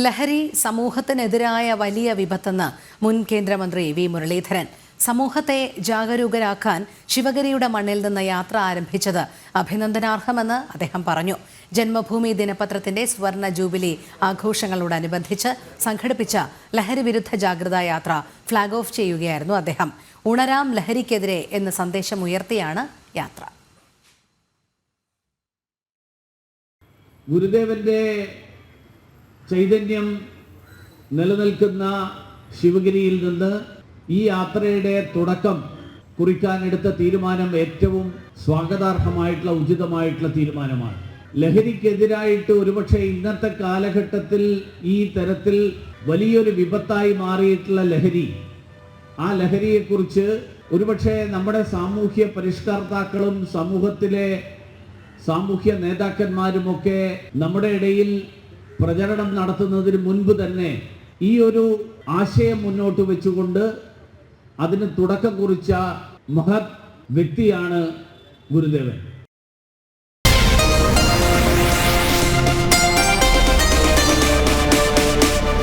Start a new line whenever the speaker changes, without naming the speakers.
ലഹരി സമൂഹത്തിനെതിരായ വലിയ വിപത്തെന്ന് മുൻ കേന്ദ്രമന്ത്രി വി മുരളീധരൻ. സമൂഹത്തെ ജാഗരൂകരാക്കാൻ ശിവഗിരിയുടെ മണ്ണിൽ നിന്ന് യാത്ര ആരംഭിച്ചത് അഭിനന്ദനാർഹമെന്ന് അദ്ദേഹം പറഞ്ഞു. ജന്മഭൂമി ദിനപത്രത്തിന്റെ സ്വർണ ജൂബിലി ആഘോഷങ്ങളോടനുബന്ധിച്ച് സംഘടിപ്പിച്ച ലഹരി വിരുദ്ധ ജാഗ്രതാ യാത്ര ഫ്ളാഗ് ഓഫ് ചെയ്യുകയായിരുന്നു അദ്ദേഹം. ഉണരാം ലഹരിക്കെതിരെ എന്ന സന്ദേശം ഉയർത്തിയാണ് യാത്ര.
ഗുരുദേവന്റെ ചൈതന്യം നിലനിൽക്കുന്ന ശിവഗിരിയിൽ നിന്ന് ഈ യാത്രയുടെ തുടക്കം കുറിക്കാൻ കുറിക്കാനെടുത്ത തീരുമാനം ഏറ്റവും സ്വാഗതാർഹമായിട്ടുള്ള ഉചിതമായിട്ടുള്ള തീരുമാനമാണ്. ലഹരിക്കെതിരായിട്ട് ഒരുപക്ഷെ ഇന്നത്തെ കാലഘട്ടത്തിൽ ഈ തരത്തിൽ വലിയൊരു വിപത്തായി മാറിയിട്ടുള്ള ലഹരി. ആ ലഹരിയെക്കുറിച്ച് ഒരുപക്ഷെ നമ്മുടെ സാമൂഹ്യ പരിഷ്കർത്താക്കളും സമൂഹത്തിലെ സാമൂഹ്യ നേതാക്കന്മാരുമൊക്കെ നമ്മുടെ ഇടയിൽ പ്രചരണം നടത്തുന്നതിന് മുൻപ് തന്നെ ഈ ഒരു ആശയം മുന്നോട്ട് വെച്ചുകൊണ്ട് അതിന് തുടക്കം കുറിച്ച മഹത് വ്യക്തിയാണ് ഗുരുദേവൻ.